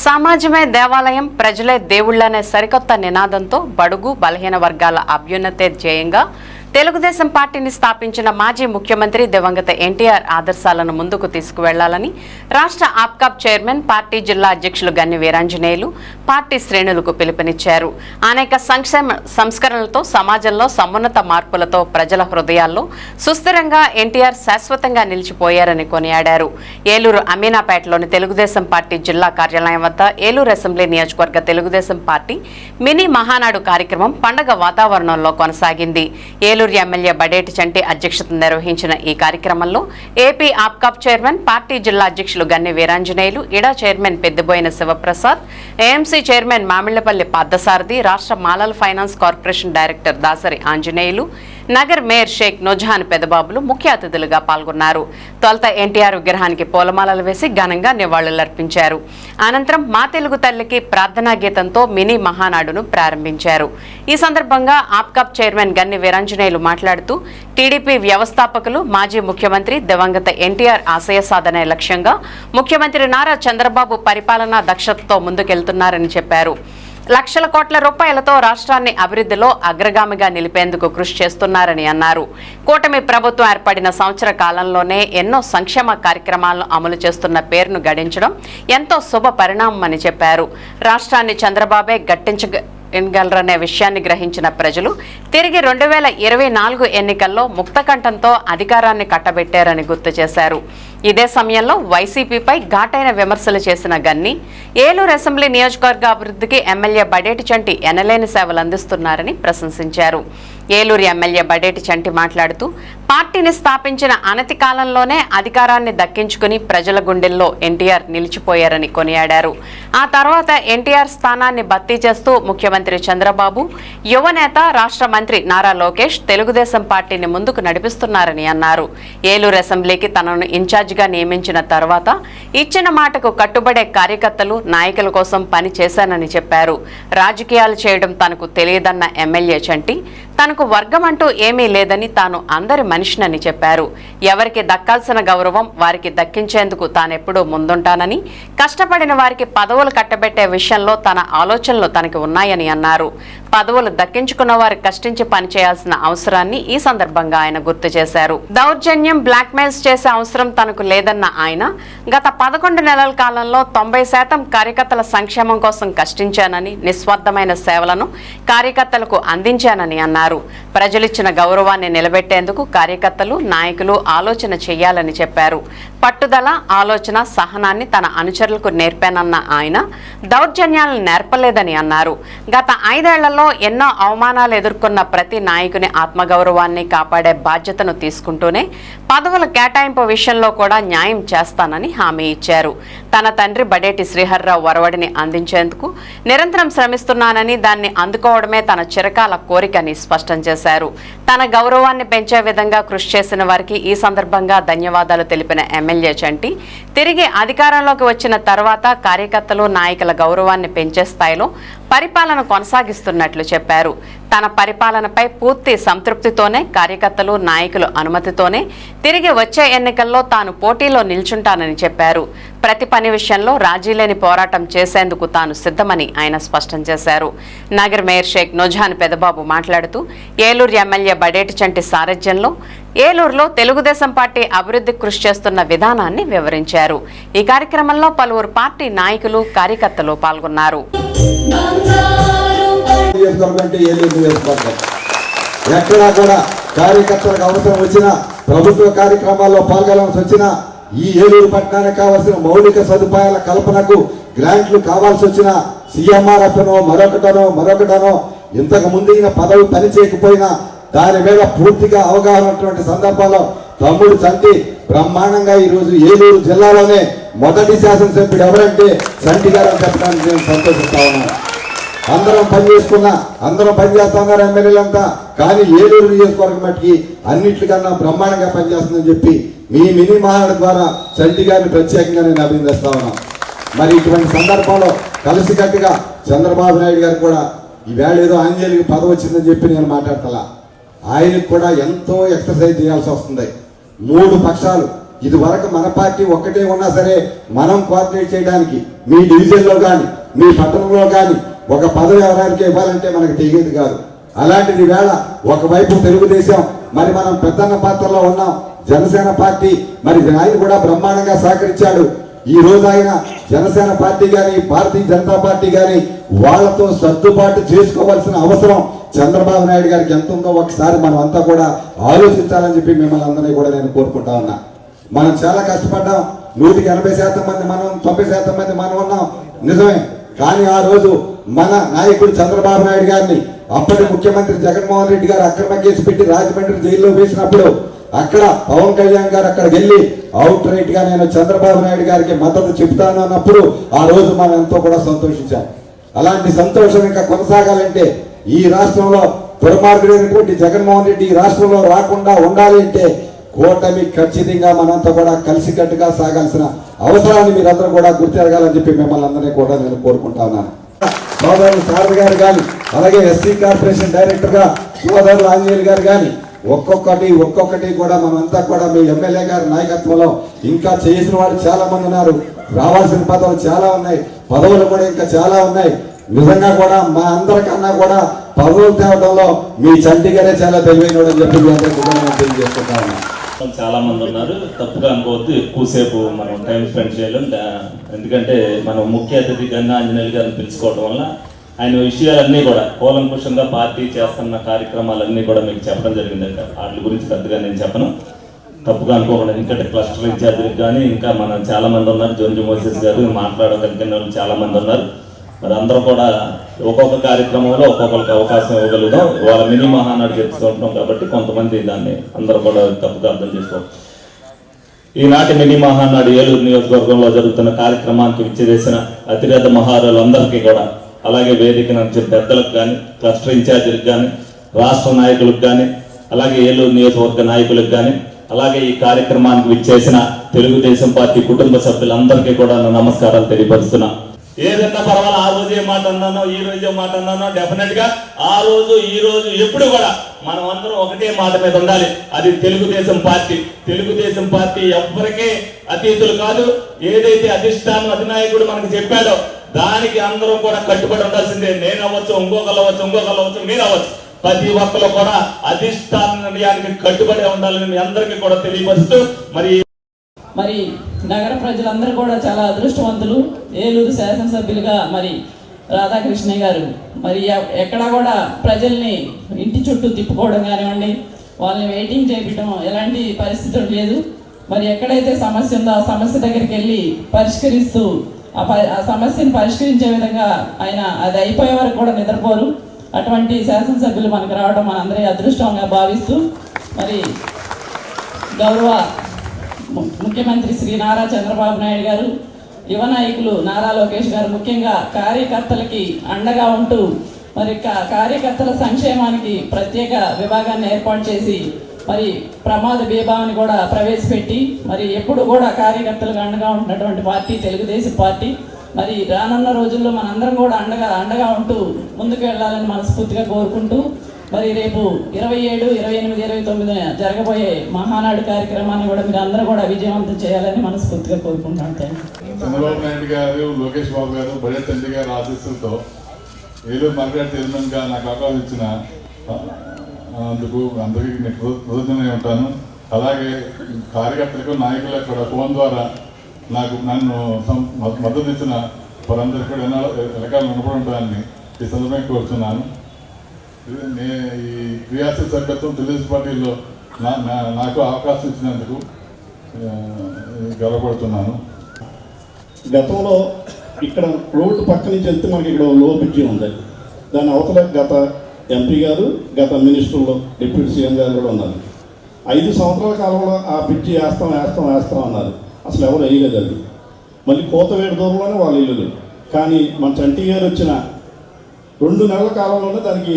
సమాజమే దేవాలయం ప్రజలే దేవుళ్ళనే సరికొత్త నినాదంతో బడుగు బలహీన వర్గాల అభ్యున్నతే ధ్యేయంగా తెలుగుదేశం పార్టీని స్థాపించిన మాజీ ముఖ్యమంత్రి దివంగత ఎన్టీఆర్ ఆదర్శాలను ముందుకు తీసుకువెళ్ళాలని రాష్ట్ర ఆప్కాప్ చైర్మన్ పార్టీ జిల్లా అధ్యక్షులు గన్ని వీరాంజనేయులు పార్టీ శ్రేణులకు పిలుపునిచ్చారు. అనేక సంక్షేమ సంస్కరణలతో సమాజంలో సమున్నత మార్పులతో ప్రజల హృదయాల్లో సుస్థిరంగా ఎన్టీఆర్ శాశ్వతంగా నిలిచిపోయారని కొనియాడారు. ఏలూరు అమీనాపేటలోని తెలుగుదేశం పార్టీ జిల్లా కార్యాలయం వద్ద ఏలూరు అసెంబ్లీ నియోజకవర్గ తెలుగుదేశం పార్టీ మినీ మహానాడు కార్యక్రమం పండగ వాతావరణంలో కొనసాగింది. ఏలూరు ఎమ్మెల్యే బడేటి చంటి అధ్యక్షతన నిర్వహించిన ఈ కార్యక్రమంలో ఏపీ ఆప్కాప్ చైర్మన్ పార్టీ జిల్లా అధ్యక్షులు గన్ని వీరాంజనేయులు ఇడా chairman Peddaboina Sivaprasad AMC chairman Mamillapalli Parthasarathi రాష్ట్ర మాలల్ finance corporation director Dasari Anjaneyulu Nagar mayor Sheikh Nojahan పెదబాబులు ముఖ్య అతిథులుగా పాల్గొన్నారు. తొలుత ఎన్టీఆర్ విగ్రహానికి పూలమాలలు వేసి ఘనంగా నివాళులర్పించారు. అనంతరం మా తెలుగు తల్లికి ప్రార్థనా గీతంతో మినీ మహానాడును ప్రారంభించారు. ఈ సందర్భంగా ఆప్కాప్ చైర్మన్ గన్ని వీరాంజనేయులు మాట్లాడుతూ టీడీపీ వ్యవస్థాపకులు మాజీ ముఖ్యమంత్రి దివంగత ఎన్టీఆర్ ఆశయ సాధనే లక్ష్యంగా ముఖ్యమంత్రి నారా చంద్రబాబు పరిపాలనా దక్షతతో ముందుకెళ్తున్నారని చెప్పారు. లక్షల కోట్ల రూపాయలతో రాష్ట్రాన్ని అభివృద్ధిలో అగ్రగామిగా నిలిపేందుకు కృషి చేస్తున్నారని అన్నారు. కూటమి ప్రభుత్వం ఏర్పడిన సంవత్సర కాలంలోనే ఎన్నో సంక్షేమ కార్యక్రమాలను అమలు చేస్తున్న పేరును గడించడం ఎంతో శుభ పరిణామమని చెప్పారు. రాష్ట్రాన్ని చంద్రబాబే గట్టించ ఎన్గలరనే విషయాన్ని గ్రహించిన ప్రజలు తిరిగి రెండు వేల ఇరవై నాలుగు ఎన్నికల్లో ముక్తకంఠంతో అధికారాన్ని కట్టబెట్టారని గుర్తు చేశారు. ఇదే సమయంలో వైసీపీపై ఘాటైన విమర్శలు చేసిన గన్ని ఏలూరు అసెంబ్లీ నియోజకవర్గ అభివృద్ధికి ఎమ్మెల్యే బడేటి చంటి ఎనలేని సేవలు అందిస్తున్నారని ప్రశంసించారు. ఏలూరు ఎమ్మెల్యే బడేటి చంటి మాట్లాడుతూ పార్టీని స్థాపించిన అనతి కాలంలోనే అధికారాన్ని దక్కించుకుని ప్రజల గుండెల్లో ఎన్టీఆర్ నిలిచిపోయారని కొనియాడారు. ఆ తర్వాత ఎన్టీఆర్ స్థానాన్ని భర్తీ చేస్తూ ముఖ్యమంత్రి చంద్రబాబు యువనేత రాష్ట్ర మంత్రి నారా లోకేష్ తెలుగుదేశం పార్టీని ముందుకు నడిపిస్తున్నారని అన్నారు. ఏలూరు అసెంబ్లీకి తనను ఇన్ఛార్జిగా నియమించిన తర్వాత ఇచ్చిన మాటకు కట్టుబడే కార్యకర్తలు నాయకుల కోసం పని చేశానని చెప్పారు. రాజకీయాలు చేయడం తనకు తెలియదన్న ఎమ్మెల్యే చంటి తనకు వర్గం అంటూ ఏమీ లేదని తాను అందరి మనిషినని చెప్పారు. ఎవరికి దక్కాల్సిన గౌరవం వారికి దక్కించేందుకు తానెప్పుడూ ముందుంటానని కష్టపడిన వారికి పదవులు కట్టబెట్టే విషయంలో తన ఆలోచనలు తనకి ఉన్నాయని అన్నారు. పదవులు దక్కించుకున్న వారు కష్టించి పనిచేయాల్సిన అవసరాన్ని ఈ సందర్భంగా ఆయన గుర్తు చేశారు. దౌర్జన్యం బ్లాక్మెయిల్స్ చేసే అవసరం తనకు లేదన్న ఆయన గత పదకొండు నెలల కాలంలో తొంభై శాతం కార్యకర్తల సంక్షేమం కోసం కష్టించానని నిస్వార్థమైన సేవలను కార్యకర్తలకు అందించానని అన్నారు. ప్రజలిచ్చిన గౌరవాన్ని నిలబెట్టేందుకు కార్యకర్తలు నాయకులు ఆలోచన చేయాలని చెప్పారు. పట్టుదల ఆలోచన సహనాన్ని తన అనుచరులకు నేర్పానన్న ఆయన దౌర్జన్యాలను నేర్పలేదని అన్నారు. గత ఐదేళ్ళలో ఎన్నో అవమానాలు ఎదుర్కొన్న ప్రతి నాయకుని ఆత్మగౌరవాన్ని కాపాడే బాధ్యతను తీసుకుంటూనే పదవుల కేటాయింపు విషయంలో కూడా న్యాయం చేస్తానని హామీ ఇచ్చారు. తన తండ్రి బడేటి శ్రీహర్రావు వరవడిని అందించేందుకు నిరంతరం శ్రమిస్తున్నానని దాన్ని అందుకోవడమే తన చిరకాల కోరికని స్పష్టం చేశారు. తన గౌరవాన్ని పెంచే విధంగా కృషి చేసిన వారికి ఈ సందర్భంగా ధన్యవాదాలు తెలిపిన ఎమ్మెల్యే చంటి తిరిగి అధికారంలోకి వచ్చిన తర్వాత కార్యకర్తలు నాయకుల గౌరవాన్ని పెంచే స్థాయిలో పరిపాలన కొనసాగిస్తున్నట్లు చెప్పారు. తన పరిపాలనపై పూర్తి సంతృప్తితోనే కార్యకర్తలు నాయకులు అనుమతితోనే తిరిగి వచ్చే ఎన్నికల్లో తాను పోటీలో నిల్చుంటానని చెప్పారు. ప్రతి పని విషయంలో రాజీలేని పోరాటం చేసేందుకు తాను సిద్ధమని ఆయన స్పష్టం చేశారు. నగర్ మేయర్ షేక్ నొజాన్ పెదబాబు మాట్లాడుతూ ఏలూరు ఎమ్మెల్యే బడేటి చంటి సారథ్యంలో ఏలూరులో తెలుగుదేశం పార్టీ అభివృద్ధి కృషి చేస్తున్న విధానాన్ని వివరించారు. ఈ కార్యక్రమంలో పలువురు పార్టీ నాయకులు కార్యకర్తలు పాల్గొన్నారు. ఎక్కడా కూడా కార్యకర్తలకు అవసరం ప్రభుత్వ కార్యక్రమాల్లో పాల్గొనవలసి వచ్చినా ఈ ఏలూరు పట్టణానికి కావాల్సిన మౌలిక సదుపాయాల కల్పనకు గ్రాంట్లు కావాల్సి వచ్చిన సీఎంఆర్ అనో మరొకటనో మరొకటనో ఇంతకు ముందు ఈయన పదవి పని చేయకపోయినా దాని మీద పూర్తిగా అవగాహన ఉన్నటువంటి సందర్భంలో తమ్ముడు చంటి బ్రహ్మాండంగా ఈరోజు ఏలూరు జిల్లాలోనే మొదటి శాసనసభ్యుడు ఎవరంటే చంటి గారు అని చెప్పడానికి నేను సంతోషిస్తా ఉన్నాను. అందరం పనిచేసుకున్నా అందరం పనిచేస్తున్నారు ఎమ్మెల్యేలంతా కానీ ఏలూరు నియోజకవర్గం మట్టికి అన్నిటికన్నా బ్రహ్మాండంగా పనిచేస్తుందని చెప్పి మీ మినీ మహానాడు ద్వారా చంటి గారిని ప్రత్యేకంగా నేను అభినందిస్తా ఉన్నాను మరి ఇటువంటి సందర్భంలో కలిసికట్టుగా చంద్రబాబు నాయుడు గారు కూడా ఈవేళ ఏదో ఆంజనేయులకి పదవి వచ్చిందని చెప్పి నేను మాట్లాడతలా. ఆయనకు కూడా ఎంతో ఎక్సర్సైజ్ చేయాల్సి వస్తుంది. మూడు పక్షాలు. ఇది వరకు మన పార్టీ ఒక్కటే ఉన్నా సరే మనం కోఆర్డినేట్ చేయడానికి మీ డివిజన్లో కానీ మీ పట్టణంలో కానీ ఒక పదవి ఎవరికి ఇవ్వాలంటే మనకు తెలియదు కాదు. అలాంటిది వేళ ఒకవైపు తెలుగుదేశం మరి మనం పెద్దన్న పాత్రలో ఉన్నాం. జనసేన పార్టీ మరి ఆయన కూడా బ్రహ్మాండంగా సహకరించాడు. ఈ రోజు ఆయన జనసేన పార్టీ గాని భారతీయ జనతా పార్టీ గాని వాళ్ళతో సర్దుబాటు చేసుకోవాల్సిన అవసరం చంద్రబాబు నాయుడు గారికి ఎంత ఉందో ఒకసారి మనం అంతా కూడా ఆలోచించాలని చెప్పి మిమ్మల్ని అందరినీ కూడా నేను కోరుకుంటా ఉన్నా. మనం చాలా కష్టపడ్డాం. నూటికి ఎనభై శాతం మంది మనం తొంభై శాతం మంది మనం ఉన్నాం. నిజమే. కానీ ఆ రోజు మన నాయకుడు చంద్రబాబు నాయుడు గారిని అప్పటి ముఖ్యమంత్రి జగన్మోహన్ రెడ్డి గారు అక్రమ కేసు పెట్టి రాజమండ్రి జైల్లో వేసినప్పుడు అక్కడ పవన్ కళ్యాణ్ గారు అక్కడికి వెళ్ళి అవుట్ రైట్గా నేను చంద్రబాబు నాయుడు గారికి మద్దతు చెప్తాను అన్నప్పుడు ఆ రోజు మనం ఎంతో కూడా సంతోషించాం. అలాంటి సంతోషం ఇంకా కొనసాగాలంటే ఈ రాష్ట్రంలో దుర్మార్గుడైనటువంటి జగన్మోహన్ రెడ్డి ఈ రాష్ట్రంలో రాకుండా ఉండాలి అంటే కూటమి ఖచ్చితంగా మనంతా కూడా కలిసికట్టుగా సాగాల్సిన అవసరాన్ని మీరందరూ కూడా గుర్తిరగాలని చెప్పి మిమ్మల్ని అందరినీ కూడా నేను కోరుకుంటా ఉన్నాను. సోదరులు సారథి గారు కానీ అలాగే ఎస్సీ కార్పొరేషన్ డైరెక్టర్గా సోదరులు ఆంజనేయులు గారు కానీ ఒక్కొక్కటి ఒక్కొక్కటి కూడా మనమంతా కూడా మీ ఎమ్మెల్యే గారి నాయకత్వంలో ఇంకా చేసిన వాళ్ళు చాలా మంది ఉన్నారు. రావాల్సిన పదవులు చాలా ఉన్నాయి. పదవులు కూడా ఇంకా చాలా ఉన్నాయి. నిజంగా కూడా మా అందరికన్నా కూడా పదవులు తేవడంలో మీ చంటిగారే చాలా తెలివైన అని చెప్పి మీ చాలా మంది ఉన్నారు. తప్పుగా అనుకోవద్దు. ఎక్కువసేపు మనం టైం స్పెండ్ చేయలేం. ఎందుకంటే మనం ముఖ్య అతిథి గంగా ఆంజనేయులు గారిని పిలుచుకోవడం వల్ల ఆయన విషయాలన్నీ కూడా కూలంకుషంగా పార్టీ చేస్తున్న కార్యక్రమాలన్నీ కూడా మీకు చెప్పడం జరిగింది అక్క. వాటి గురించి పెద్దగా నేను చెప్పను. తప్పుగా అనుకోకుండా ఇంకా క్లస్టర్ ఇన్ఛార్జీలకు కానీ ఇంకా మనం చాలా మంది ఉన్నారు. జోన్జు మోసెస్ గారు మాట్లాడగలిగిన వాళ్ళు చాలా మంది ఉన్నారు. మరి అందరూ కూడా ఒక్కొక్క కార్యక్రమంలో ఒక్కొక్కరికి అవకాశం ఇవ్వగలుగుతాం. వాళ్ళ మినీ మహానాడు చెప్పుకుంటున్నాం కాబట్టి కొంతమంది దాన్ని అందరూ కూడా తప్పుగా అర్థం చేసుకోవచ్చు ఈనాటి మినీ మహానాడు ఏలూరు నియోజకవర్గంలో జరుగుతున్న కార్యక్రమానికి విచ్చేసిన అతిరేత మహారాజులందరికీ కూడా అలాగే వేదిక నుంచి పెద్దలకు కానీ క్లస్టర్ ఇన్ఛార్జీలకు కానీ రాష్ట్ర నాయకులకు కానీ అలాగే ఏలూరు నియోజకవర్గ నాయకులకు కానీ అలాగే ఈ కార్యక్రమానికి విచ్చేసిన తెలుగుదేశం పార్టీ కుటుంబ సభ్యులందరికీ కూడా నమస్కారాలు తెలియపరుస్తున్నా. ఏదన్నా పర్వాలేదు ఆ రోజు ఏ మాట అన్నానో ఈ రోజు ఏం మాట అన్నానో డెఫినెట్గా ఆ రోజు ఈ రోజు ఎప్పుడు కూడా మనం అందరం ఒకటే మాట మీద ఉండాలి. అది తెలుగుదేశం పార్టీ. తెలుగుదేశం పార్టీ ఎవరికే అతీతులు కాదు. ఏదైతే అధిష్టానం అధినాయకుడు మనకు చెప్పాడో దానికి అందరం కూడా కట్టుబడి ఉండాల్సిందే. నేను అవ్వచ్చు ఇంకొకరు అవ్వచ్చు ఇంకొకరు అవ్వచ్చు మీరు అవ్వచ్చు. ప్రతి ఒక్కరు కూడా అధిష్టానానికి కట్టుబడి ఉండాలని మీ అందరికీ కూడా తెలియపరుస్తూ మరి మరి నగర ప్రజలందరూ కూడా చాలా అదృష్టవంతులు. ఏలూరు శాసనసభ్యులుగా మరి రాధాకృష్ణయ్య గారు. మరి ఎక్కడా కూడా ప్రజల్ని ఇంటి చుట్టూ తిప్పుకోవడం కానివ్వండి వాళ్ళని వెయిటింగ్ చేయటం ఎలాంటి పరిస్థితులు లేదు. మరి ఎక్కడైతే సమస్య ఉందో ఆ సమస్య దగ్గరికి వెళ్ళి పరిష్కరిస్తూ ఆ ప- ఆ సమస్యను పరిష్కరించే విధంగా ఆయన అది అయిపోయే వరకు కూడా నిద్రపోరు. అటువంటి శాసనసభ్యులు మనకు రావడం మనందరి అదృష్టంగా భావిస్తూ మరి గౌరవ ముఖ్యమంత్రి శ్రీ నారా చంద్రబాబు నాయుడు గారు యువ నాయకులు నారా లోకేష్ గారు ముఖ్యంగా కార్యకర్తలకి అండగా ఉంటూ మరి కార్యకర్తల సంక్షేమానికి ప్రత్యేక విభాగాన్ని ఏర్పాటు చేసి మరి ప్రమాద బీభావాన్ని కూడా ప్రవేశపెట్టి మరి ఎప్పుడు కూడా కార్యకర్తలకు అండగా ఉంటున్నటువంటి పార్టీ తెలుగుదేశం పార్టీ మరి రానున్న రోజుల్లో మనందరం కూడా అండగా అండగా ఉంటూ ముందుకు వెళ్ళాలని మనస్ఫూర్తిగా కోరుకుంటూ మరి రేపు ఇరవై ఏడు ఇరవై ఎనిమిది ఇరవై తొమ్మిది జరగబోయే మహానాడు కార్యక్రమాన్ని కూడా మీరు అందరూ కూడా విజయవంతం చేయాలని మనస్ఫూర్తిగా కోరుకుంటున్నాను. చంద్రబాబు నాయుడు గారు లోకేష్ బాబు గారు బడే తండ్రి గారి ఆశీస్సులతో ఏలూరు మార్కెట్ నాకు అవకాశం ఇచ్చిన అందుకు అందరికీ నేను కృత- ఉంటాను. అలాగే కార్యకర్తలకు నాయకులకు కూడా ఫోన్ ద్వారా నాకు నన్ను మద్దతు ఇచ్చిన వారందరికీ కూడా ఎన్నో రకాల రుణపడి ఉంటానని ఈ సందర్భంగా కోరుతున్నాను నే- ఈ క్రియాశీల సభ్యత్వం తెలుగుదేశం పార్టీలో నా- నా- నాకు అవకాశం ఇచ్చినందుకు గర్వపడుతున్నాను. గతంలో ఇక్కడ రోడ్డు పక్క నుంచి వెళ్తే మనకి ఇక్కడ లో బ్రిడ్జి ఉంది. దాని అవతల గత ఎంపీ గారు గత మినిస్టర్లు డిప్యూటీ సీఎం గారు కూడా ఉన్నారు. ఐదు సంవత్సరాల కాలంలో ఆ బ్రిడ్జి వేస్తాం వేస్తాం వేస్తాం అన్నారు. అసలు ఎవరు వేయలేదు అది. మళ్ళీ కోతవేడు దూరంలోనే వాళ్ళు ఇల్లు కానీ మన చంటి గారు వచ్చిన రెండు నెలల కాలంలోనే దానికి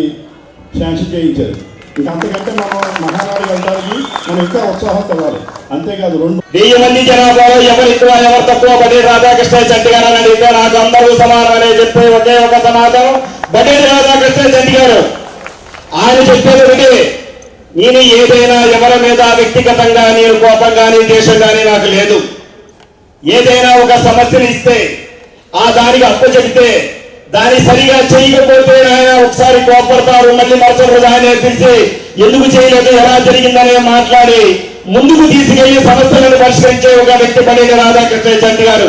శాంక్షన్ చేయించారు. ఇంకా అంతకంటే మనం మహానాడు వెళ్ళడానికి మనం ఇంకా ఉత్సాహం ఇవ్వాలి అంతేకాదు రెండు వెయ్యి మంది జనాభాలో ఎవరు ఎక్కువ ఎవరు తక్కువ? బడి రాధాకృష్ణ చంటి గారు అని అడిగితే నాకు అందరూ సమానమని చెప్పి ఒకే ఒక సమాధానం బడి రాధాకృష్ణ రెడ్డి గారు ఆయన చెప్పేది ఒకటి నేను ఏదైనా ఎవరి మీద వ్యక్తిగతంగా నేను కోపం కానీ దేశం కానీ నాకు లేదు. ఏదైనా ఒక సమస్యను ఇస్తే ఆ దానికి అప్పు చెబితే దాన్ని సరిగా చేయకపోతే ఆయన ఒకసారి కోపడతారు. మళ్ళీ మరుసటి రోజు ఆయన పిలిచి ఎందుకు చేయలేదు? ఎలా జరిగిందనే మాట్లాడి ముందుకు తీసుకెళ్ళి సమస్యలను పరిష్కరించే ఒక వ్యక్తి పడిన రాధాకృష్ణ చంటి గారు.